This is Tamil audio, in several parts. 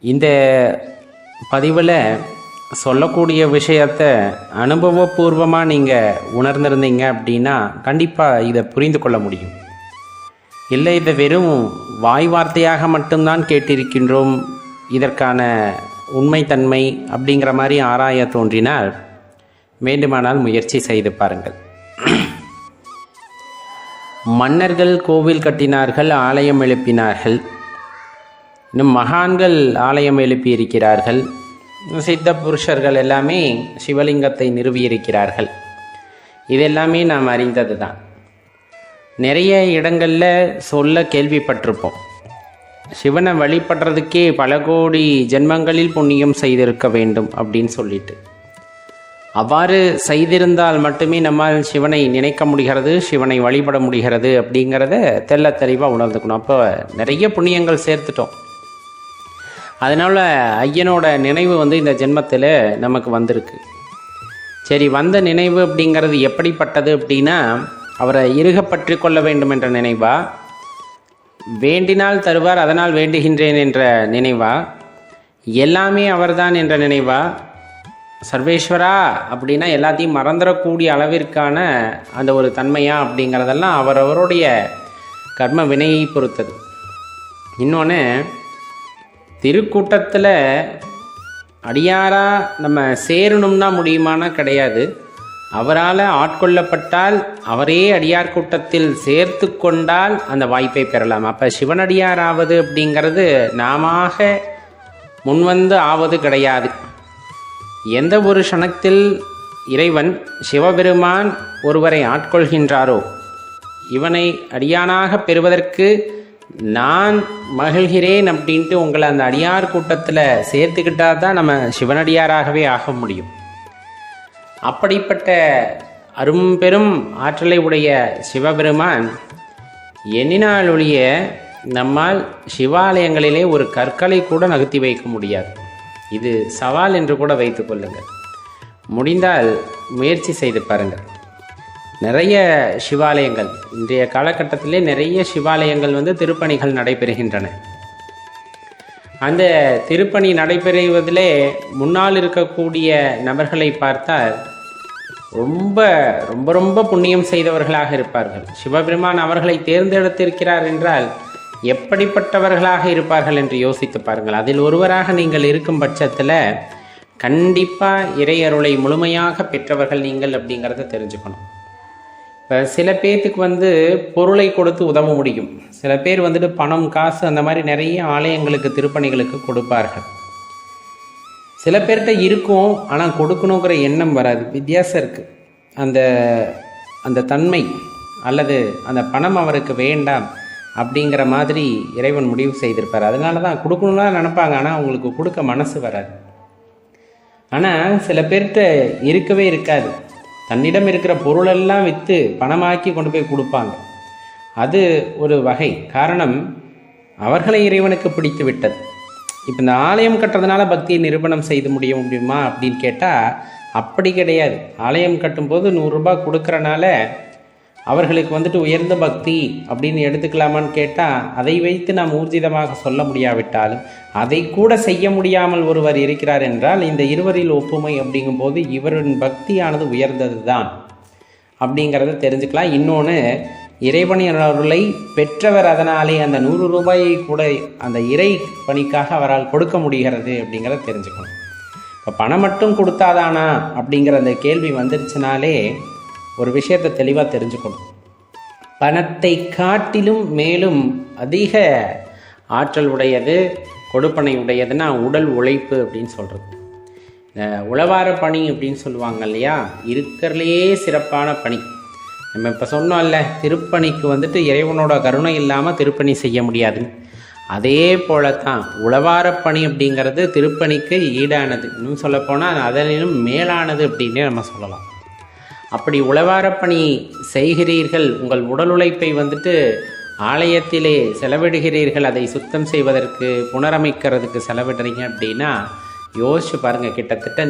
இந்த பதிவில் சொல்லக்கூடிய விஷயத்த அனுபவபூர்வமாக நீங்கள் உணர்ந்திருந்தீங்க அப்படின்னா கண்டிப்பாக இதை புரிந்து கொள்ள முடியும். இல்லை இதை வெறும் வாய் வார்த்தையாக மட்டும்தான் கேட்டிருக்கின்றோம். இதற்கான உண்மைத்தன்மை அப்படிங்கிற மாதிரி ஆராய தோன்றினால் வேண்டுமானால் முயற்சி செய்து பாருங்கள். மன்னர்கள் கோவில் கட்டினார்கள் ஆலயம் எழுப்பினார்கள். இன்னும் மகான்கள் ஆலயம் எழுப்பியிருக்கிறார்கள். சித்த புருஷர்கள் எல்லாமே சிவலிங்கத்தை நிறுவியிருக்கிறார்கள். இதெல்லாமே நாம் அறிந்தது தான் நிறைய இடங்களில் சொல்ல கேள்விப்பட்டிருப்போம். சிவனை வழிபடுறதுக்கே பல கோடி ஜென்மங்களில் புண்ணியம் செய்திருக்க வேண்டும் அப்படின்னு சொல்லிட்டு. அவ்வாறு செய்திருந்தால் மட்டுமே நம்மால் சிவனை நினைக்க முடிகிறது சிவனை வழிபட முடிகிறது அப்படிங்கிறத தெல்ல தெளிவாக உணர்ந்துக்கணும். அப்போ நிறைய புண்ணியங்கள் சேர்த்துட்டோம். அதனால் ஐயனோட நினைவு வந்து இந்த ஜென்மத்தில் நமக்கு வந்திருக்கு. சரி வந்த நினைவு அப்படிங்கிறது எப்படிப்பட்டது அப்படின்னா அவரை இறுக பற்றி கொள்ள வேண்டும் என்ற நினைவா? வேண்டினால் தருவார் அதனால் வேண்டுகின்றேன் என்ற நினைவா? எல்லாமே அவர்தான் என்ற நினைவா? சர்வேஸ்வரா அப்படின்னா எல்லாத்தையும் மறந்துடக்கூடிய அளவிற்கான அந்த ஒரு தன்மையா அப்படிங்கிறதெல்லாம் அவரவருடைய கர்ம வினையை பொறுத்தது. இன்னொன்று திருக்கூட்டத்தில் அடியாரா நம்ம சேரணும்னா முடியுமானா கிடையாது. அவரால் ஆட்கொள்ளப்பட்டால் அவரே அடியார் கூட்டத்தில் சேர்த்து கொண்டால் அந்த வாய்ப்பை பெறலாம். அப்போ சிவனடியார் ஆவது அப்படிங்கிறது நாம முன்வந்து ஆவது கிடையாது. எந்த ஒரு க்ஷணத்தில் இறைவன் சிவபெருமான் ஒருவரை ஆட்கொள்கின்றாரோ இவனை அடியானாக பெறுவதற்கு நான் மகிழ்கிறேன் அப்படின்ட்டு உங்களை அந்த அடியார் கூட்டத்தில் சேர்த்துக்கிட்டா தான் நம்ம சிவனடியாராகவே ஆக முடியும். அப்படிப்பட்ட அரும்பெரும் ஆற்றலை உடைய சிவபெருமான் எண்ணினால் ஒழிய நம்மால் சிவாலயங்களிலே ஒரு கற்களை கூட நகர்த்தி வைக்க முடியாது. இது சவால் என்று கூட வைத்துக்கொள்ளுங்கள் முடிந்தால் முயற்சி செய்து பாருங்கள். நிறைய சிவாலயங்கள். இன்றைய காலகட்டத்திலே நிறைய சிவாலயங்கள் வந்து திருப்பணிகள் நடைபெறுகின்றன. அந்த திருப்பணி நடைபெறுவதிலே முன்னால் இருக்கக்கூடிய நபர்களை பார்த்தால் ரொம்ப ரொம்ப ரொம்ப புண்ணியம் செய்தவர்களாக இருப்பார்கள். சிவபெருமான் அவர்களை தேர்ந்தெடுத்திருக்கிறார் என்றால் எப்படிப்பட்டவர்களாக இருப்பார்கள் என்று யோசித்து பாருங்கள். அதில் ஒருவராக நீங்கள் இருக்கும் பட்சத்தில் கண்டிப்பாக இறையருளை முழுமையாக பெற்றவர்கள் நீங்கள் அப்படிங்கிறத தெரிஞ்சுக்கணும். இப்போ சில பேர்த்துக்கு வந்து பொருளை கொடுத்து உதவ முடியும். சில பேர் வந்துட்டு பணம் காசு அந்த மாதிரி நிறைய ஆலயங்களுக்கு திருப்பணிகளுக்கு கொடுப்பார்கள். சில பேர்கிட்ட இருக்கும் ஆனால் கொடுக்கணுங்கிற எண்ணம் வராது. வித்தியாசம் இருக்குது அந்த அந்த தன்மை அல்லது அந்த பணம் அவருக்கு வேண்டாம் அப்படிங்கிற மாதிரி இறைவன் முடிவு செய்திருப்பார். அதனால தான் கொடுக்கணும்னா நினப்பாங்க. ஆனால் அவங்களுக்கு கொடுக்க மனசு வராது. ஆனால் சில பேர்கிட்ட இருக்கவே இருக்காது. தன்னிடம் இருக்கிற பொருளெல்லாம் விற்று பணமாக்கி கொண்டு போய் கொடுப்பாங்க. அது ஒரு வகை. காரணம் அவர்களை இறைவனுக்கு பிடித்து விட்டது. இப்போ இந்த ஆலயம் கட்டுறதுனால பக்தியை நிரூபணம் செய்து முடிய முடியுமா அப்படின்னு கேட்டால் அப்படி கிடையாது. ஆலயம் கட்டும்போது நூறுரூபா கொடுக்குறனால அவர்களுக்கு வந்துட்டு உயர்ந்த பக்தி அப்படின்னு எடுத்துக்கலாமான்னு கேட்டால் அதை வைத்து நாம் ஊர்ஜிதமாக சொல்ல முடியாவிட்டாலும் அதை கூட செய்ய முடியாமல் ஒருவர் இருக்கிறார் என்றால் இந்த இருவரில் ஒப்புமை அப்படிங்கும்போது இவரின் பக்தியானது உயர்ந்தது தான் அப்படிங்கிறத தெரிஞ்சுக்கலாம். இன்னொன்று இறைவனின் அருளை பெற்றவர் அதனாலே அந்த நூறு ரூபாயை கூட அந்த இறை பணிக்காக அவரால் கொடுக்க முடிகிறது அப்படிங்கிறத தெரிஞ்சுக்கணும். இப்போ பணம் மட்டும் கொடுத்தாதானா அப்படிங்கிற அந்த கேள்வி வந்துருச்சுனாலே ஒரு விஷயத்தை தெளிவாக தெரிஞ்சுக்கணும். பணத்தை காட்டிலும் மேலும் அதிக ஆற்றல் உடையது கொடுப்பனை உடையதுன்னா உடல் உழைப்பு அப்படின்னு சொல்கிறது இந்த உழவார பணி அப்படின்னு சொல்லுவாங்க இல்லையா? இருக்கிறதுலையே சிறப்பான பணி. நம்ம இப்போ சொன்னோம்ல திருப்பணிக்கு வந்துட்டு இறைவனோட கருணை இல்லாமல் திருப்பணி செய்ய முடியாதுன்னு அதே போல தான் உழவார பணி அப்படிங்கிறது திருப்பணிக்கு ஈடானது. இன்னும் சொல்லப்போனால் அதனிலும் மேலானது அப்படின்னே நம்ம சொல்லலாம். அப்படி உழவாரப் பணி செய்கிறீர்கள் உங்கள் உடல் உழைப்பை வந்துட்டு ஆலயத்திலே செலவிடுகிறீர்கள் அதை சுத்தம் செய்வதற்கு புனரமைக்கிறதுக்கு செலவிடுறீங்க அப்படின்னா யோசிச்சு பாருங்கள் கிட்டத்தட்ட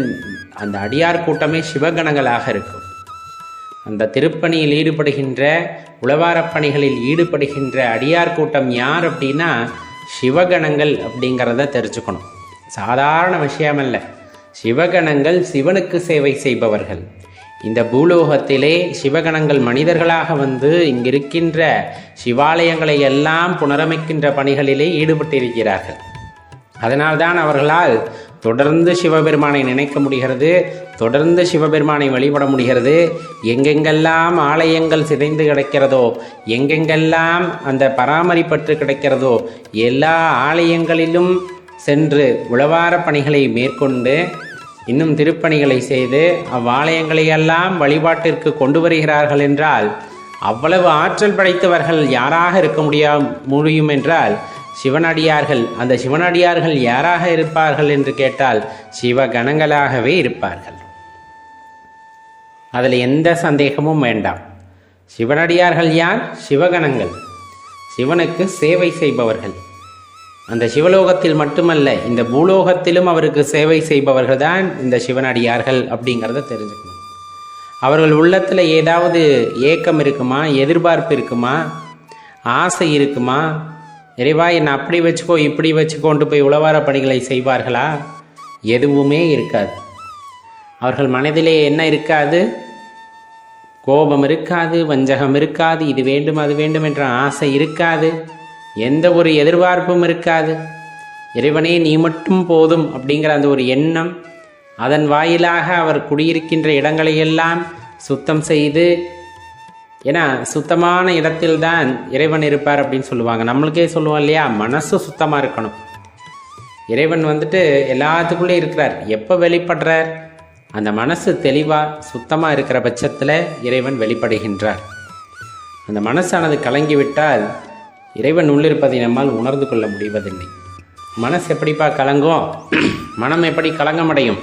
அந்த அடியார் கூட்டமே சிவகணங்களாக இருக்கும். அந்த திருப்பணியில் ஈடுபடுகின்ற உழவாரப் பணிகளில் ஈடுபடுகின்ற அடியார் கூட்டம் யார் அப்படின்னா சிவகணங்கள் அப்படிங்கிறத தெரிஞ்சுக்கணும். சாதாரண விஷயமல்ல. சிவகணங்கள் சிவனுக்கு சேவை செய்பவர்கள். இந்த பூலோகத்திலே சிவகணங்கள் மனிதர்களாக வந்து இங்கிருக்கின்ற சிவாலயங்களை எல்லாம் புனரமைக்கின்ற பணிகளிலே ஈடுபட்டிருக்கிறார்கள். அதனால்தான் அவர்களால் தொடர்ந்து சிவபெருமானை நினைக்க முடிகிறது தொடர்ந்து சிவபெருமானை வழிபட முடிகிறது. எங்கெங்கெல்லாம் ஆலயங்கள் சிதைந்து கிடக்கிறதோ எங்கெங்கெல்லாம் அந்த பராமரிப்பற்று கிடக்கிறதோ எல்லா ஆலயங்களிலும் சென்று உழவார பணிகளை மேற்கொண்டு இன்னும் திருப்பணிகளை செய்து அவ்வாலயங்களையெல்லாம் வழிபாட்டிற்கு கொண்டு வருகிறார்கள் என்றால் அவ்வளவு ஆற்றல் படைத்தவர்கள் யாராக இருக்க முடியா முடியும் என்றால் சிவனடியார்கள் அந்த சிவனடியார்கள் யாராக இருப்பார்கள் என்று கேட்டால் சிவகணங்களாகவே இருப்பார்கள். அதில் எந்த சந்தேகமும் வேண்டாம். சிவனடியார்கள் யார்? சிவகணங்கள். சிவனுக்கு சேவை செய்பவர்கள். அந்த சிவலோகத்தில் மட்டுமல்ல இந்த பூலோகத்திலும் அவருக்கு சேவை செய்பவர்கள் தான் இந்த சிவனடியார்கள் அப்படிங்கிறத தெரிஞ்சுக்கணும். அவர்கள் உள்ளத்தில் ஏதாவது ஏக்கம் இருக்குமா எதிர்பார்ப்பு இருக்குமா ஆசை இருக்குமா? இறைவா என்னை அப்படி வச்சுக்கோ இப்படி வச்சுக்கோண்டு போய் உளவார பணிகளை செய்வார்களா? எதுவுமே இருக்காது. அவர்கள் மனதிலே என்ன இருக்காது? கோபம் இருக்காது வஞ்சகம் இருக்காது இது வேண்டும் அது வேண்டும் என்ற ஆசை இருக்காது. எந்த ஒரு எதிர்பார்ப்பும் இருக்காது. இறைவனே நீ மட்டும் போதும் அப்படிங்கிற அந்த ஒரு எண்ணம் அதன் வாயிலாக அவர் குடியிருக்கின்ற இடங்களையெல்லாம் சுத்தம் செய்து ஏன்னா சுத்தமான இடத்தில்தான் இறைவன் இருப்பார் அப்படின்னு சொல்லுவாங்க. நம்மளுக்கே சொல்லுவோம் இல்லையா மனசு சுத்தமாக இருக்கணும். இறைவன் வந்துட்டு எல்லாத்துக்குள்ளே இருக்கிறார். எப்போ வெளிப்படுறார்? அந்த மனசு தெளிவாக சுத்தமாக இருக்கிற பட்சத்தில் இறைவன் வெளிப்படுகின்றார். அந்த மனசானது கலங்கிவிட்டால் இறைவன் உள்ளிருப்பதை நம்மால் உணர்ந்து கொள்ள முடிவதில்லை. மனசு எப்படிப்பா கலங்கும்? மனம் எப்படி கலங்கமடையும்?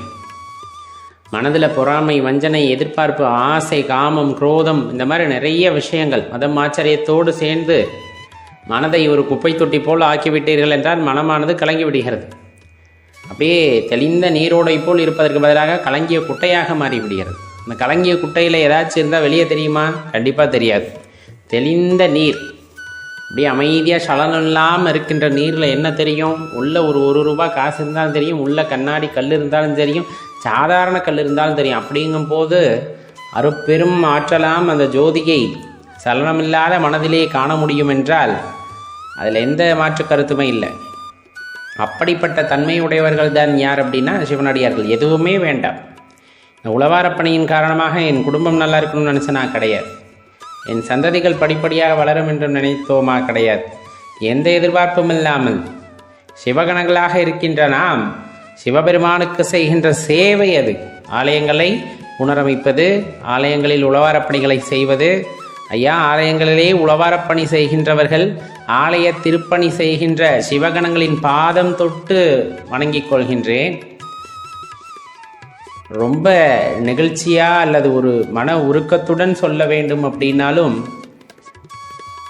மனதில் பொறாமை வஞ்சனை எதிர்பார்ப்பு ஆசை காமம் குரோதம் இந்த மாதிரி நிறைய விஷயங்கள் மதம் ஆச்சரியத்தோடு சேர்ந்து மனதை ஒரு குப்பை தொட்டி போல் ஆக்கிவிட்டீர்கள் என்றால் மனமானது கலங்கி விடுகிறது அப்படியே தெளிந்த நீரோடை போல் இருப்பதற்கு பதிலாக கலங்கிய குட்டையாக மாறிவிடுகிறது. அந்த கலங்கிய குட்டையில் ஏதாச்சும் இருந்தால் வெளியே தெரியுமா? கண்டிப்பாக தெரியாது. தெளிந்த நீர் அப்படியே அமைதியாக சலனம் இல்லாமல் இருக்கின்ற நீரில் என்ன தெரியும்? உள்ளே ஒரு ஒரு ரூபா காசு இருந்தாலும் தெரியும் உள்ளே கண்ணாடி கல் இருந்தாலும் தெரியும் சாதாரண கல் இருந்தாலும் தெரியும். அப்படிங்கும்போது அருப்பெரும் ஆற்றலாம் அந்த ஜோதியை சலனமில்லாத மனதிலே காண முடியும் என்றால் அதில் எந்த மாற்று கருத்துமே இல்லை. அப்படிப்பட்ட தன்மையுடையவர்கள் தான் யார் அப்படின்னா சிவனடியார்கள். எதுவுமே வேண்டாம். இந்த உளவாரப்பணியின் காரணமாக என் குடும்பம் நல்லா இருக்கணும்னு நினச்ச நான் கிடையாது. என் சந்ததிகள் படிப்படியாக வளரும் என்று நினைத்தோமா கிடையாது. எந்த எதிர்பார்ப்பும் இல்லாமல். சிவகணங்களாக இருக்கின்ற நாம் சிவபெருமானுக்கு செய்கின்ற சேவை அது. ஆலயங்களை புனரமைப்பது ஆலயங்களில் உழவாரப்பணிகளை செய்வது. ஐயா ஆலயங்களிலே உழவாரப்பணி செய்கின்றவர்கள் ஆலய திருப்பணி செய்கின்ற சிவகணங்களின் பாதம் தொட்டு வணங்கிக் கொள்கின்றேன். ரொம்ப நெகிழ்ச்சியாக அல்லது ஒரு மன உருக்கத்துடன் சொல்ல வேண்டும் அப்படின்னாலும்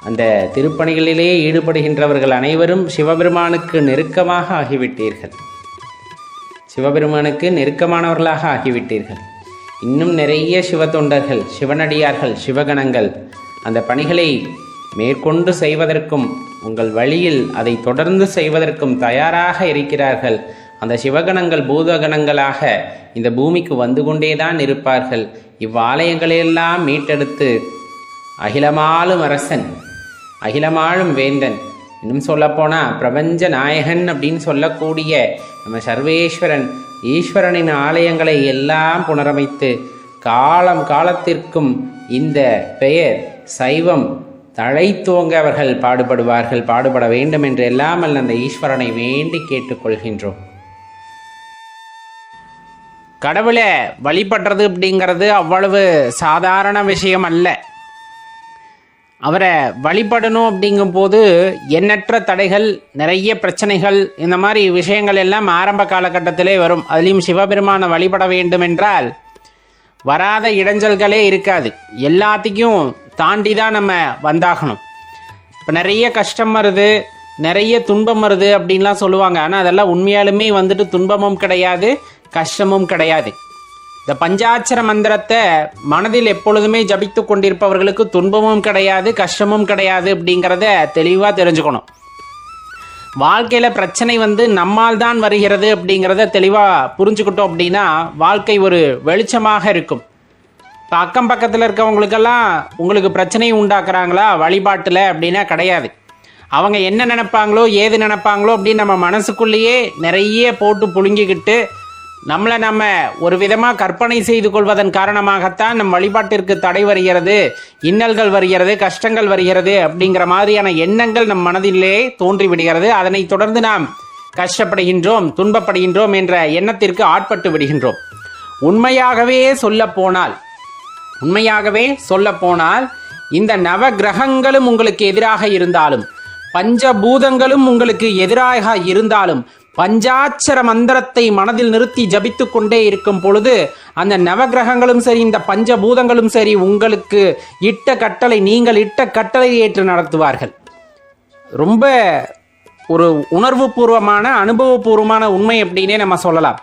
அந்த திருப்பணிகளிலே ஈடுபடுகின்றவர்கள் அனைவரும் சிவபெருமானுக்கு நெருக்கமாக ஆகிவிட்டீர்கள். சிவபெருமானுக்கு நெருக்கமானவர்களாக ஆகிவிட்டீர்கள். இன்னும் நிறைய சிவ தொண்டர்கள் சிவனடியார்கள் சிவகணங்கள் அந்த பணிகளை மேற்கொண்டு செய்வதற்கும் உங்கள் வழியில் அதை தொடர்ந்து செய்வதற்கும் தயாராக இருக்கிறார்கள். அந்த சிவகணங்கள் பூதகணங்களாக இந்த பூமிக்கு வந்து கொண்டேதான் இருப்பார்கள். இவ்வாலயங்களையெல்லாம் மீட்டெடுத்து அகிலமாலும் அரசன் அகிலமாழும் வேந்தன் இன்னும் சொல்லப்போனால் பிரபஞ்ச நாயகன் அப்படின்னு சொல்லக்கூடிய நம்ம சர்வேஸ்வரன் ஈஸ்வரனின் ஆலயங்களை எல்லாம் புனரமைத்து காலம் காலத்திற்கும் இந்த பெயர் சைவம் தழைத்தோங்க அவர்கள் பாடுபடுவார்கள் பாடுபட வேண்டும் என்று எல்லாமல் அந்த ஈஸ்வரனை வேண்டி கேட்டுக்கொள்கின்றோம். கடவுளை வழிபடுறது அப்படிங்கிறது அவ்வளவு சாதாரண விஷயம் அல்ல அவரை வழிபடணும் அப்படிங்கும்போது எண்ணற்ற தடைகள் நிறைய பிரச்சனைகள் இந்த மாதிரி விஷயங்கள் எல்லாம் ஆரம்ப காலகட்டத்திலே வரும். அதுலேயும் சிவபெருமானை வழிபட வேண்டும் என்றால் வராத இடைஞ்சல்களே இருக்காது. எல்லாத்தையும் தாண்டி தான் நம்ம வந்தாகணும். இப்போ நிறைய கஷ்டம் வருது நிறைய துன்பம் வருது அப்படின்லாம் சொல்லுவாங்க. ஆனால் அதெல்லாம் உண்மையாலுமே வந்துட்டு துன்பமும் கிடையாது. கஷ்டமும் கிடையாது. இந்த பஞ்சாட்சர மந்திரத்தை மனதில் எப்பொழுதுமே ஜபித்து கொண்டிருப்பவர்களுக்கு துன்பமும் கிடையாது கஷ்டமும் கிடையாது அப்படிங்கிறத தெளிவாக தெரிஞ்சுக்கணும். வாழ்க்கையில் பிரச்சனை வந்து நம்மால் தான் வருகிறது அப்படிங்கிறத தெளிவாக புரிஞ்சுக்கிட்டோம் அப்படின்னா வாழ்க்கை ஒரு வெளிச்சமாக இருக்கும். இப்போ அக்கம் பக்கத்தில் இருக்கவங்களுக்கெல்லாம் உங்களுக்கு பிரச்சனையை உண்டாக்குறாங்களா? வழிபாட்டில் அப்படின்னா கிடையாது. அவங்க என்ன நினைப்பாங்களோ ஏது நினைப்பாங்களோ அப்படின்னு நம்ம மனசுக்குள்ளேயே நிறைய போட்டு புழுங்கிக்கிட்டு நம்மளை நம்ம ஒரு விதமாக கற்பனை செய்து கொள்வதன் காரணமாகத்தான் நம் வழிபாட்டிற்கு தடை வருகிறது இன்னல்கள் வருகிறது கஷ்டங்கள் வருகிறது அப்படிங்கிற மாதிரியான எண்ணங்கள் நம் மனதிலே தோன்றிவிடுகிறது. அதனை அதனைத் தொடர்ந்து நாம் கஷ்டப்படுகின்றோம் துன்பப்படுகின்றோம் என்ற எண்ணத்திற்கு ஆட்பட்டு விடுகின்றோம். உண்மையாகவே சொல்ல போனால் உண்மையாகவே சொல்ல போனால் இந்த நவ கிரகங்களும் உங்களுக்கு எதிராக இருந்தாலும் பஞ்சபூதங்களும் உங்களுக்கு எதிராக இருந்தாலும் பஞ்சாட்சர மந்திரத்தை மனதில் நிறுத்தி ஜபித்து கொண்டே இருக்கும் பொழுது அந்த நவகிரகங்களும் சரி இந்த பஞ்சபூதங்களும் சரி உங்களுக்கு இட்ட கட்டளை நீங்கள் இட்ட கட்டளை ஏற்று நடத்துவார்கள். ரொம்ப ஒரு உணர்வு பூர்வமான அனுபவபூர்வமான உண்மை அப்படின்னே நம்ம சொல்லலாம்.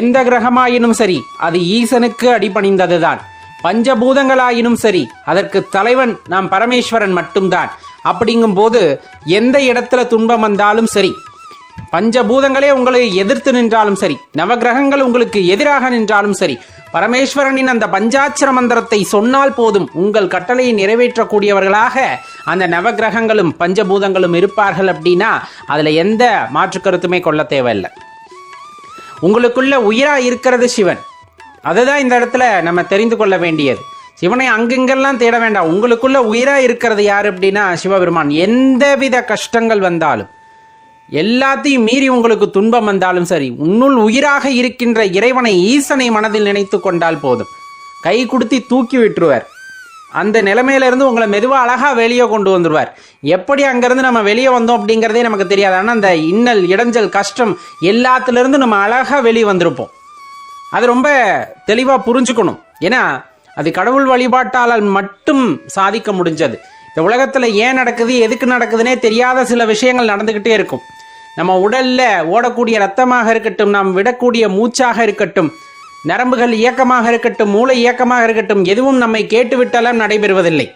எந்த கிரகமாயினும் சரி அது ஈசனுக்கு அடிபணிந்ததுதான். பஞ்சபூதங்களாயினும் சரி அதற்கு தலைவன் நாம் பரமேஸ்வரன் மட்டும்தான். அப்படிங்கும்போது எந்த இடத்துல துன்பம் வந்தாலும் சரி பஞ்சபூதங்களே உங்களை எதிர்த்து நின்றாலும் சரி நவகிரகங்கள் உங்களுக்கு எதிராக நின்றாலும் சரி பரமேஸ்வரனின் அந்த பஞ்சாட்சர மந்திரத்தை சொன்னால் போதும் உங்கள் கட்டளையை நிறைவேற்றக்கூடியவர்களாக அந்த நவகிரகங்களும் பஞ்சபூதங்களும் இருப்பார்கள் அப்படின்னா அதுல எந்த மாற்று கருத்துமே கொள்ள தேவையில்லை. உங்களுக்குள்ள உயிரா இருக்கிறது சிவன். அதுதான் இந்த இடத்துல நம்ம தெரிந்து கொள்ள வேண்டியது. சிவனை அங்கெங்கெல்லாம் தேட வேண்டாம். உங்களுக்குள்ள உயிரா இருக்கிறது யார் அப்படின்னா சிவபெருமான். எந்தவித கஷ்டங்கள் வந்தாலும். எல்லாத்தையும் மீறி உங்களுக்கு துன்பம் வந்தாலும் சரி உன்னுள் உயிராக இருக்கின்ற இறைவனை ஈசனை மனதில் நினைத்து கொண்டால் போதும். கை கொடுத்தி தூக்கி விட்டுருவார். அந்த நிலைமையிலிருந்து உங்களை மெதுவாக அழகாக வெளியே கொண்டு வந்துடுவார் எப்படி அங்கேருந்து நம்ம வெளியே வந்தோம் அப்படிங்கிறதே நமக்கு தெரியாது. ஆனால் அந்த இன்னல் இடைஞ்சல் கஷ்டம் எல்லாத்துலேருந்து நம்ம அழகாக வெளியே வந்திருப்போம். அது ரொம்ப தெளிவாக புரிஞ்சுக்கணும். ஏன்னா அது கடவுள் வழிபாட்டால் மட்டும் சாதிக்க முடிஞ்சது. இந்த உலகத்தில் ஏன் நடக்குது எதுக்கு நடக்குதுன்னே தெரியாத சில விஷயங்கள் நடந்துக்கிட்டே இருக்கும். நம்ம உடலில் ஓடக்கூடிய ரத்தமாக இருக்கட்டும் நாம் விடக்கூடிய மூச்சாக இருக்கட்டும் நரம்புகள் இயக்கமாக இருக்கட்டும் மூளை இயக்கமாக இருக்கட்டும் எதுவும் நம்மை கேட்டுவிட்டாலும் நடைபெறுவதில்லை.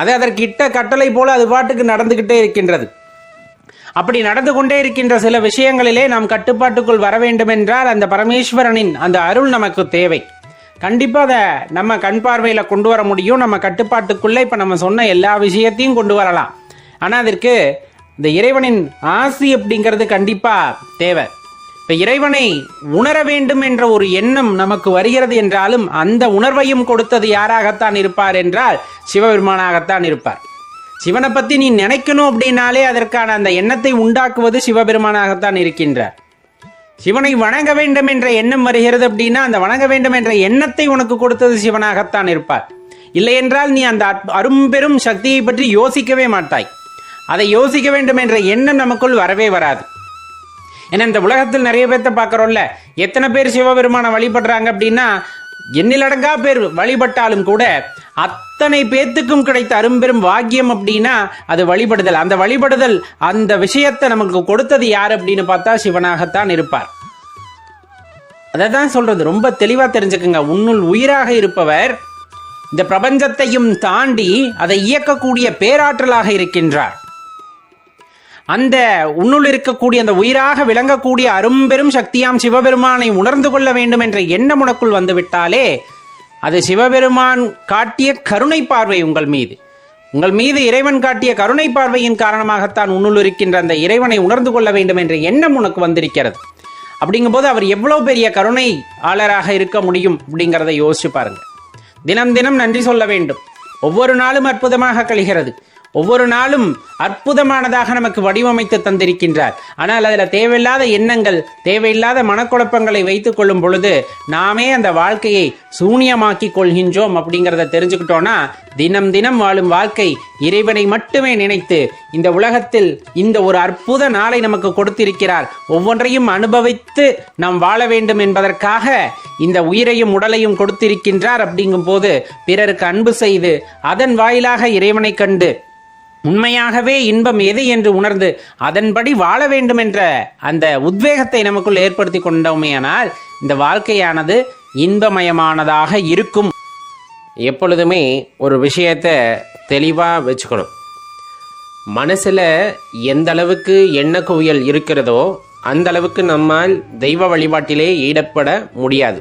அது அதற்கு இட்ட கட்டளை போல அது பாட்டுக்கு நடந்துக்கிட்டே இருக்கின்றது. அப்படி நடந்து கொண்டே இருக்கின்ற சில விஷயங்களிலே நாம் கட்டுப்பாட்டுக்குள் வர வேண்டுமென்றால் அந்த பரமேஸ்வரனின் அந்த அருள் நமக்கு தேவை. கண்டிப்பாக அதை நம்ம கண் பார்வையில் கொண்டு வர முடியும். நம்ம கட்டுப்பாட்டுக்குள்ளே இப்போ நம்ம சொன்ன எல்லா விஷயத்தையும் கொண்டு வரலாம். ஆனால் அதற்கு இந்த இறைவனின் ஆசி அப்படிங்கிறது கண்டிப்பாக தேவை. இப்போ இறைவனை உணர வேண்டும் என்ற ஒரு எண்ணம் நமக்கு வருகிறது என்றாலும் அந்த உணர்வையும் கொடுத்தது யாராகத்தான் இருப்பார் என்றால் சிவபெருமானாகத்தான் இருப்பார். சிவனை பற்றி நீ நினைக்கணும் அப்படின்னாலே அதற்கான அந்த எண்ணத்தை உண்டாக்குவது சிவபெருமானாகத்தான் இருக்கின்றார். சிவனை வணங்க வேண்டும் என்ற எண்ணம் வருகிறது அப்படின்னா அந்த வணங்க வேண்டும் என்ற எண்ணத்தை உனக்கு கொடுத்தது சிவனாகத்தான் இருப்பார். இல்லை என்றால் நீ அந்த அற்- அரும்பெரும் சக்தியை பற்றி யோசிக்கவே மாட்டாய். அதை யோசிக்க வேண்டும் என்ற எண்ணம் நமக்குள் வரவே வராது. ஏன்னா இந்த உலகத்தில் நிறைய பேர்த்த பார்க்குறோம்ல எத்தனை பேர் சிவபெருமானை வழிபடுறாங்க அப்படின்னா எண்ணிலடங்கா பேர் வழிபட்டாலும் கூட அத்தனை பேத்துக்கும் கிடைத்த அரும்பெரும் வாக்கியம் அப்படின்னா அது வழிபடுதல். அந்த வழிபடுதல் அந்த விஷயத்தை நமக்கு கொடுத்தது யார் அப்படின்னு பார்த்தா சிவனாகத்தான் இருப்பார். அதை தான் சொல்றது. ரொம்ப தெளிவா தெரிஞ்சுக்குங்க. உன்னுள் உயிராக இருப்பவர் இந்த பிரபஞ்சத்தையும் தாண்டி அதை இயக்கக்கூடிய பேராற்றலாக இருக்கின்றார். அந்த உன்னுள் இருக்கக்கூடிய அந்த உயிராக விளங்கக்கூடிய அரும்பெரும் சக்தியாம் சிவபெருமானை உணர்ந்து கொள்ள வேண்டும் என்ற எண்ணம் உனக்குள் வந்துவிட்டாலே அது சிவபெருமான் காட்டிய கருணை பார்வை உங்கள் மீது. உங்கள் மீது இறைவன் காட்டிய கருணை பார்வையின் காரணமாகத்தான் உன்னுள் இருக்கின்ற அந்த இறைவனை உணர்ந்து கொள்ள வேண்டும் என்ற எண்ணம் உனக்கு வந்திருக்கிறது. அப்படிங்கும்போது அவர் எவ்வளோ பெரிய கருணை ஆளராக இருக்க முடியும் அப்படிங்கிறத யோசிச்சு பாருங்க. தினம் தினம் நன்றி சொல்ல வேண்டும். ஒவ்வொரு நாளும் அற்புதமாக கழிகிறது. ஒவ்வொரு நாளும் அற்புதமானதாக நமக்கு வடிவமைத்து தந்திருக்கின்றார். ஆனால் அதில் தேவையில்லாத எண்ணங்கள் தேவையில்லாத மனக்குழப்பங்களை வைத்துக் கொள்ளும் பொழுது நாமே அந்த வாழ்க்கையை சூனியமாக்கி கொள்கின்றோம் அப்படிங்கிறத தெரிஞ்சுக்கிட்டோன்னா தினம் தினம் வாழும் வாழ்க்கை இறைவனை மட்டுமே நினைத்து இந்த உலகத்தில் இந்த ஒரு அற்புத நாளை நமக்கு கொடுத்திருக்கிறார். ஒவ்வொன்றையும் அனுபவித்து நாம் வாழ வேண்டும் என்பதற்காக இந்த உயிரையும் உடலையும் கொடுத்திருக்கின்றார் அப்படிங்கும் போது பிறருக்கு அன்பு செய்து அதன் வாயிலாக இறைவனை கண்டு உண்மையாகவே இன்பம் எது என்று உணர்ந்து அதன்படி வாழ வேண்டும் என்ற அந்த உத்வேகத்தை நமக்குள் ஏற்படுத்தி கொண்டோமேயானால் இந்த வாழ்க்கையானது இன்பமயமானதாக இருக்கும். எப்பொழுதுமே ஒரு விஷயத்தை தெளிவாக வச்சுக்கணும். மனசில் எந்த அளவுக்கு எண்ண குவியல் இருக்கிறதோ அந்த அளவுக்கு நம்மால் தெய்வ வழிபாட்டிலே ஈடுபட முடியாது.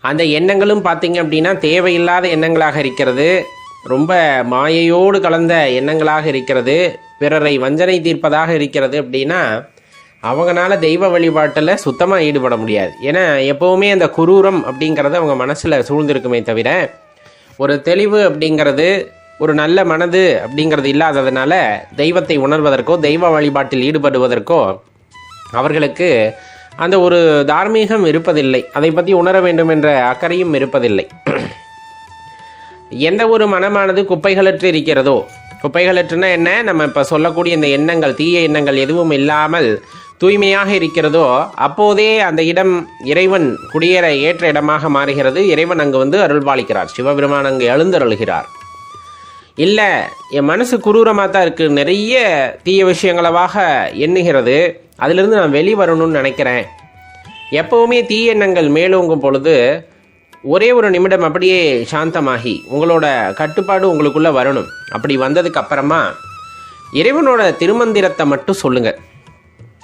அந்த எண்ணங்களும் பார்த்தீங்க அப்படின்னா தேவையில்லாத எண்ணங்களாக இருக்கிறது. ரொம்ப மாயையோடு கலந்த எண்ணங்களாக இருக்கிறது. பிறரை வஞ்சனை தீர்ப்பதாக இருக்கிறது அப்படின்னா அவங்களால தெய்வ வழிபாட்டில் சுத்தமாக ஈடுபட முடியாது. ஏன்னா எப்போவுமே அந்த குரூரம் அப்படிங்கிறது அவங்க மனசில் சூழ்ந்திருக்குமே தவிர ஒரு தெளிவு அப்படிங்கிறது ஒரு நல்ல மனது அப்படிங்கிறது இல்லாததுனால தெய்வத்தை உணர்வதற்கோ தெய்வ வழிபாட்டில் ஈடுபடுவதற்கோ அவர்களுக்கு அந்த ஒரு தார்மீகம் இருப்பதில்லை. அதை பற்றி உணர வேண்டும் என்ற அக்கறையும் இருப்பதில்லை. எந்த ஒரு மனமானது குப்பைகளற்று இருக்கிறதோ? குப்பைகளற்றுனா என்ன? நம்ம இப்போ சொல்லக்கூடிய இந்த எண்ணங்கள் தீய எண்ணங்கள் எதுவும் இல்லாமல் தூய்மையாக இருக்கிறதோ அப்போதே அந்த இடம் இறைவன் குடியேற ஏற்ற இடமாக மாறுகிறது. இறைவன் அங்கு வந்து அருள்பாலிக்கிறார் சிவபெருமான் அங்கு எழுந்தருளுகிறார். இல்லை என் மனசு குரூரமாக தான் இருக்குது நிறைய தீய விஷயங்களவாக எண்ணுகிறது. அதிலிருந்து நான் வெளிவரணும்னு நினைக்கிறேன். எப்போவுமே தீய எண்ணங்கள் மேலோங்கும் பொழுது ஒரே ஒரு நிமிடம் அப்படியே சாந்தமாகி உங்களோட கட்டுப்பாடு உங்களுக்குள்ளே வரணும். அப்படி வந்ததுக்கு அப்புறமா இறைவனோட திருமந்திரத்தை மட்டும் சொல்லுங்கள்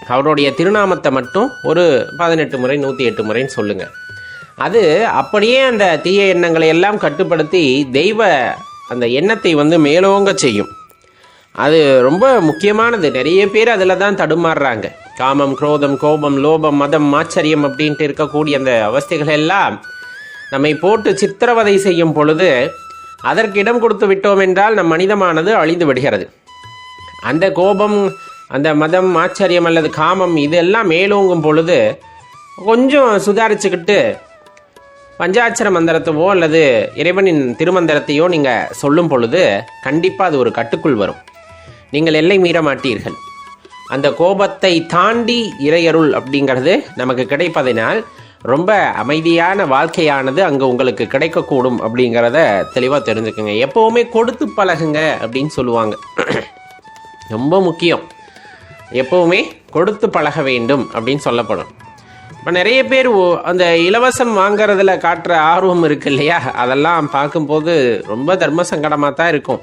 அவருடைய திருநாமத்தை மட்டும் ஒரு பதினெட்டு முறை நூற்றி எட்டு முறைன்னு சொல்லுங்கள் அது அப்படியே அந்த தீய எண்ணங்களை எல்லாம் கட்டுப்படுத்தி தெய்வ அந்த எண்ணத்தை வந்து மேலோங்க செய்யும். அது ரொம்ப முக்கியமானது. நிறைய பேர் அதில் தான் தடுமாறுறாங்க. காமம் குரோதம் கோபம் லோபம் மதம் ஆச்சரியம் அப்படின்ட்டு இருக்கக்கூடிய அந்த அவஸ்தைகள் எல்லாம் நம்மை போட்டு சித்திரவதை செய்யும் பொழுது அதற்கு இடம் கொடுத்து விட்டோம் என்றால் நம் மனிதமானது அழிந்து விடுகிறது. அந்த கோபம் அந்த மதம் ஆச்சரியம் அல்லது காமம் இதெல்லாம் மேலோங்கும் பொழுது கொஞ்சம் சுதாரிச்சுக்கிட்டு பஞ்சாட்சர மந்திரத்தவோ அல்லது இறைவனின் திருமந்திரத்தையோ நீங்கள் சொல்லும் பொழுது கண்டிப்பாக அது ஒரு கட்டுக்குள் வரும். நீங்கள் எல்லை மீற மாட்டீர்கள். அந்த கோபத்தை தாண்டி இறையருள் அப்படிங்கிறது நமக்கு கிடைப்பதனால் ரொம்ப அமைதியான வாழ்க்கையானது அங்கே உங்களுக்கு கிடைக்கக்கூடும் அப்படிங்கிறத தெளிவாக தெரிஞ்சுக்குங்க. எப்போவுமே கொடுத்து பழகுங்க அப்படின்னு சொல்லுவாங்க. ரொம்ப முக்கியம். எப்போவுமே கொடுத்து பழக வேண்டும் அப்படின்னு சொல்லப்படும். இப்போ நிறைய பேர் அந்த இலவசம் வாங்கிறதுல காட்டுற ஆர்வம் இருக்கு இல்லையா? அதெல்லாம் பார்க்கும்போது ரொம்ப தர்ம சங்கடமாக தான் இருக்கும்.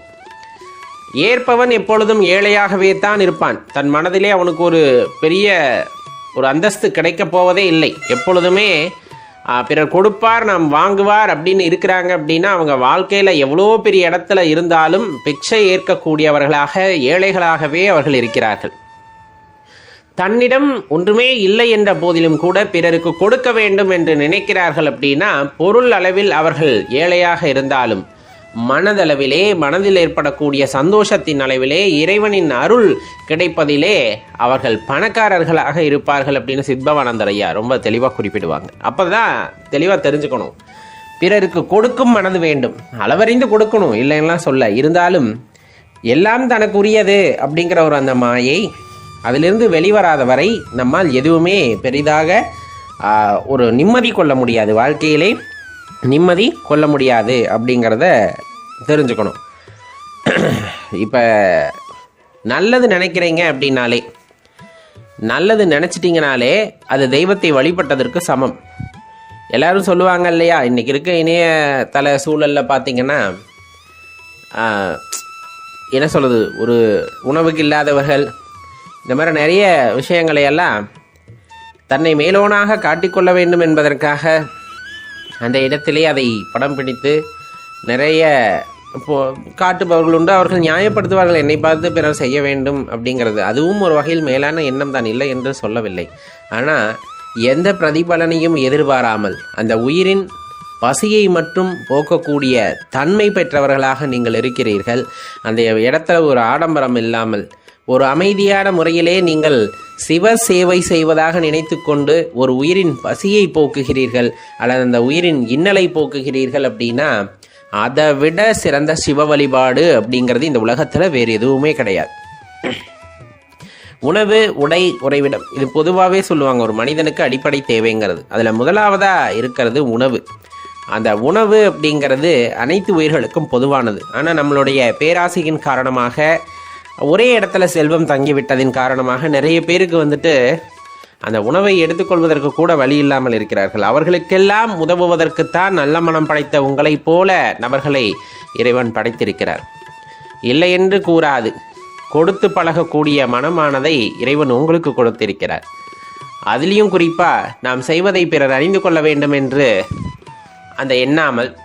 ஏற்பவன் எப்பொழுதும் ஏழையாகவே தான் இருப்பான். தன் மனதிலே அவனுக்கு ஒரு பெரிய ஒரு அந்தஸ்து கிடைக்கப் போவதே இல்லை. எப்பொழுதுமே பிறர் கொடுப்பார் நாம் வாங்குவார் அப்படின்னு இருக்கிறாங்க அப்படின்னா அவங்க வாழ்க்கையில் எவ்வளோ பெரிய இடத்துல இருந்தாலும் பிச்சை ஏற்கக்கூடியவர்களாக ஏழைகளாகவே அவர்கள் இருக்கிறார்கள். தன்னிடம் ஒன்றுமே இல்லை என்ற போதிலும் கூட பிறருக்கு கொடுக்க வேண்டும் என்று நினைக்கிறார்கள் அப்படின்னா பொருள் அளவில் அவர்கள் ஏழையாக இருந்தாலும் மனதளவிலே மனதில் ஏற்படக்கூடிய சந்தோஷத்தின் அளவிலே இறைவனின் அருள் கிடைப்பதிலே அவர்கள் பணக்காரர்களாக இருப்பார்கள் அப்படின்னு சித்பவானந்தர் ஐயா ரொம்ப தெளிவாக குறிப்பிடுவாங்க. அப்போ தான் தெளிவாக தெரிஞ்சுக்கணும். பிறருக்கு கொடுக்கும் மனது வேண்டும். அளவறிந்து கொடுக்கணும். இல்லைன்னா சொல்ல. இருந்தாலும் எல்லாம் தனக்குரியது அப்படிங்கிற ஒரு அந்த மாயை அதிலிருந்து வெளிவராத வரை நம்மால் எதுவுமே பெரிதாக ஒரு நிம்மதி கொள்ள முடியாது வாழ்க்கையிலே. நிம்மதி கொள்ள முடியாது அப்படிங்கிறத தெரிஞ்சுக்கணும். இப்போ நல்லது நினைக்கிறீங்க அப்படின்னாலே நல்லது நினச்சிட்டிங்கனாலே அது தெய்வத்தை வழிபட்டதற்கு சமம். எல்லோரும் சொல்லுவாங்க இல்லையா இன்றைக்கி இருக்க இணைய தலை சூழலில் பார்த்தீங்கன்னா என்ன சொல்கிறது ஒரு உணவுக்கு இல்லாதவர்கள் இந்த மாதிரி நிறைய விஷயங்களை எல்லாம் தன்னை மேலோனாக காட்டிக்கொள்ள வேண்டும் என்பதற்காக அந்த இடத்திலே அதை படம் பிடித்து நிறைய காட்டுபவர்கள் உண்டு அவர்கள் நியாயப்படுத்துவார்கள் என்னை பார்த்து பிறர் செய்ய வேண்டும் அப்படிங்கிறது. அதுவும் ஒரு வகையில் மேலான எண்ணம் தான் இல்லை என்று சொல்லவில்லை. ஆனால் எந்த பிரதிபலனையும் எதிர்பாராமல் அந்த உயிரின் பசியை மட்டும் போக்கக்கூடிய தன்மை பெற்றவர்களாக நீங்கள் இருக்கிறீர்கள். அந்த இடத்துல ஒரு ஆடம்பரம் இல்லாமல் ஒரு அமைதியான முறையிலே நீங்கள் சிவ சேவை செய்வதாக நினைத்துக்கொண்டு ஒரு உயிரின் பசியை போக்குகிறீர்கள் அல்லது அந்த உயிரின் இன்னலை போக்குகிறீர்கள் அப்படின்னா அதை விட சிறந்த சிவ வழிபாடு அப்படிங்கிறது இந்த உலகத்தில் வேறு எதுவுமே கிடையாது. உணவு உடை உறைவிடம் இது பொதுவாகவே சொல்லுவாங்க. ஒரு மனிதனுக்கு அடிப்படை தேவைங்கிறது. அதில் முதலாவதாக இருக்கிறது உணவு. அந்த உணவு அப்படிங்கிறது அனைத்து உயிர்களுக்கும் பொதுவானது. ஆனால் நம்மளுடைய பேராசையின் காரணமாக ஒரே இடத்துல செல்வம் தங்கிவிட்டதின் காரணமாக நிறைய பேருக்கு வந்துட்டு அந்த உணவை எடுத்துக்கொள்வதற்கு கூட வழி இல்லாமல் இருக்கிறார்கள். அவர்களுக்கெல்லாம் உதவுவதற்குத்தான் நல்ல மனம் படைத்த உங்களைப் போல நபர்களை இறைவன் படைத்திருக்கிறார். இல்லை என்று கூறாது. கொடுத்து பழகக்கூடிய மனமானதை இறைவன் உங்களுக்கு கொடுத்திருக்கிறார். அதுலேயும் குறிப்பாக நாம் செய்வதை பிறர் அறிந்து கொள்ள வேண்டும் என்று அந்த எண்ணாமல்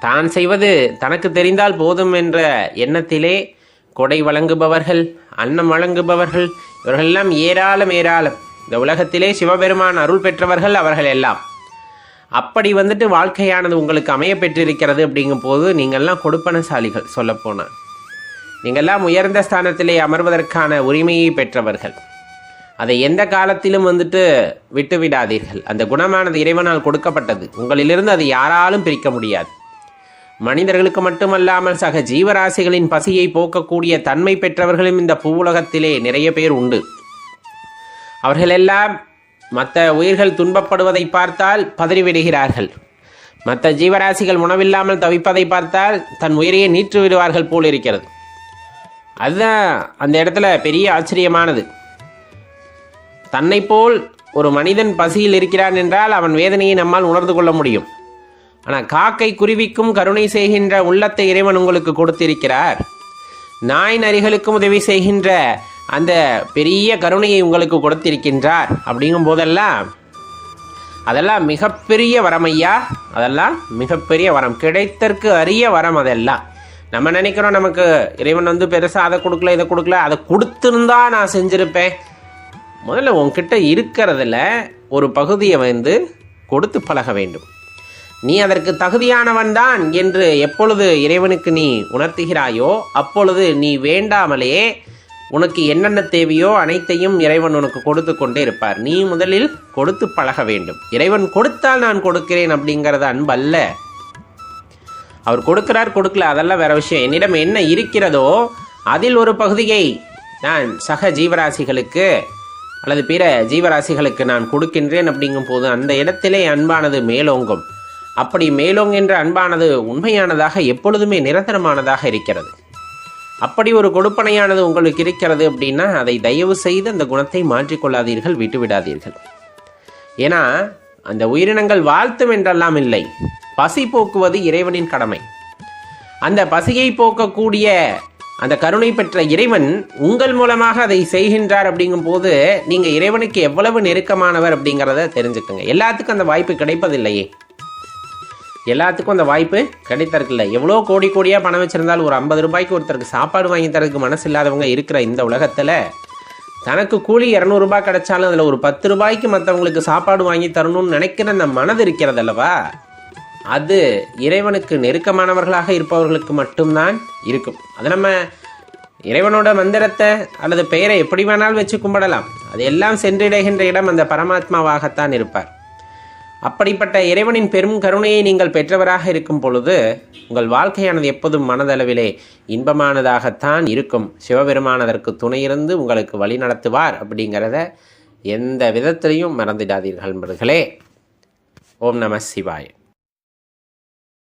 தான் செய்வது தனக்கு தெரிந்தால் போதும் என்ற எண்ணத்திலே கொடை வழங்குபவர்கள் அன்னம் வழங்குபவர்கள் இவர்களெல்லாம் ஏராளம் ஏராளம். இந்த உலகத்திலே சிவபெருமான் அருள் பெற்றவர்கள் அவர்கள் எல்லாம். அப்படி வந்துட்டு வாழ்க்கையானது உங்களுக்கு அமைய பெற்றிருக்கிறது அப்படிங்கும் போது நீங்கள்லாம் கொடுப்பனசாலிகள் சொல்லப்போனால் நீங்கள்லாம் உயர்ந்த ஸ்தானத்திலே அமர்வதற்கான உரிமையை பெற்றவர்கள். அதை எந்த காலத்திலும் வந்துட்டு விட்டு விடாதீர்கள் அந்த குணமானது இறைவனால் கொடுக்கப்பட்டது. உங்களிலிருந்து அது யாராலும் பிரிக்க முடியாது. மனிதர்களுக்கு மட்டுமல்லாமல் சக ஜீவராசிகளின் பசியை போக்கக்கூடிய தன்மை பெற்றவர்களும் இந்த பூவுலகத்திலே நிறைய பேர் உண்டு. அவர்களெல்லாம் மற்ற உயிர்கள் துன்பப்படுவதை பார்த்தால் பதறிவிடுகிறார்கள். மற்ற ஜீவராசிகள் உணவில்லாமல் தவிப்பதை பார்த்தால் தன் உயிரையே நீற்று விடுவார்கள் போல் இருக்கிறது. அதுதான் அந்த இடத்துல பெரிய ஆச்சரியமானது. தன்னை போல் ஒரு மனிதன் பசியில் இருக்கிறான் என்றால் அவன் வேதனையை நம்மால் உணர்ந்து கொள்ள முடியும். ஆனால் காக்கை குருவிக்கும் கருணை செய்கின்ற உள்ளத்தை இறைவன் உங்களுக்கு கொடுத்திருக்கிறார். நாய் நரிகளுக்கும் உதவி செய்கின்ற அந்த பெரிய கருணையை உங்களுக்கு கொடுத்திருக்கின்றார். அப்படிங்கும் போதெல்லாம் அதெல்லாம் மிகப்பெரிய வரம் ஐயா. அதெல்லாம் மிகப்பெரிய வரம். கிடைத்தற்கு அரிய வரம் அதெல்லாம். நம்ம நினைக்கிறோம் நமக்கு இறைவன் வந்து பெருசாக அதை கொடுக்கல இதை கொடுக்கல. அதை கொடுத்துருந்தா நான் செஞ்சுருப்பேன். முதல்ல உங்ககிட்ட இருக்கிறதுல ஒரு பகுதியை வந்து கொடுத்து பழக வேண்டும். நீ அதற்கு தகுதியானவன் தான் என்று எப்பொழுது இறைவனுக்கு நீ உணர்த்துகிறாயோ அப்பொழுது நீ வேண்டாமலே உனக்கு என்னென்ன தேவையோ அனைத்தையும் இறைவன் உனக்கு கொடுத்து கொண்டே இருப்பார். நீ முதலில் கொடுத்து பழக வேண்டும். இறைவன் கொடுத்தால் நான் கொடுக்கிறேன் அப்படிங்கிறது அன்பல்ல அவர் கொடுக்கிறார் கொடுக்கல அதெல்லாம் வேற விஷயம். என்னிடம் என்ன இருக்கிறதோ அதில் ஒரு பகுதியை நான் சக ஜீவராசிகளுக்கு அல்லது பிற ஜீவராசிகளுக்கு நான் கொடுக்கின்றேன் அப்படிங்கும் போது அந்த இடத்திலே அன்பானது மேலோங்கும். அப்படி மேலோங்குகின்ற அன்பானது உண்மையானதாக எப்பொழுதுமே நிரந்தரமானதாக இருக்கிறது. அப்படி ஒரு கொடுப்பனையானது உங்களுக்கு இருக்கிறது அப்படின்னா அதை தயவு செய்து அந்த குணத்தை மாற்றிக்கொள்ளாதீர்கள் விட்டுவிடாதீர்கள் ஏன்னா அந்த உயிரினங்கள் வாழ்த்தும் என்றெல்லாம் இல்லை. பசி போக்குவது இறைவனின் கடமை. அந்த பசியை போக்கக்கூடிய அந்த கருணை பெற்ற இறைவன் உங்கள் மூலமாக அதை செய்கின்றார் அப்படிங்கும் போது நீங்கள் இறைவனுக்கு எவ்வளவு நெருக்கமானவர் அப்படிங்கிறத தெரிஞ்சுக்கோங்க. எல்லாத்துக்கும் அந்த வாய்ப்பு கிடைப்பதில்லையே. எல்லாத்துக்கும் அந்த வாய்ப்பு கிடைத்தருக்குல்ல எவ்வளோ கோடி கோடியாக பணம் வச்சிருந்தாலும் ஒரு ஐம்பது ரூபாய்க்கு ஒருத்தருக்கு சாப்பாடு வாங்கி தரதுக்கு மனசு இல்லாதவங்க இருக்கிற இந்த உலகத்தில் தனக்கு கூலி இரநூறுபா கிடைச்சாலும் அதில் ஒரு பத்து ரூபாய்க்கு மற்றவங்களுக்கு சாப்பாடு வாங்கி தரணும்னு நினைக்கிற அந்த மனது இருக்கிறது அல்லவா? அது இறைவனுக்கு நெருக்கமானவர்களாக இருப்பவர்களுக்கு மட்டும்தான் இருக்கும். அது நம்ம இறைவனோட மந்திரத்தை அல்லது பெயரை எப்படி வேணாலும் வச்சு கும்பிடலாம். அது எல்லாம் சென்றிடைகின்ற இடம் அந்த பரமாத்மாவாகத்தான் இருப்பார். அப்படிப்பட்ட இறைவனின் பெரும் கருணையை நீங்கள் பெற்றவராக இருக்கும் பொழுது உங்கள் வாழ்க்கையானது எப்போதும் மனதளவிலே இன்பமானதாகத்தான் இருக்கும். சிவபெருமானதற்கு துணையிருந்து உங்களுக்கு வழி நடத்துவார் அப்படிங்கிறத எந்த விதத்திலையும் மறந்துடாதீர்கள் நண்பர்களே. ஓம் நம சிவாய்.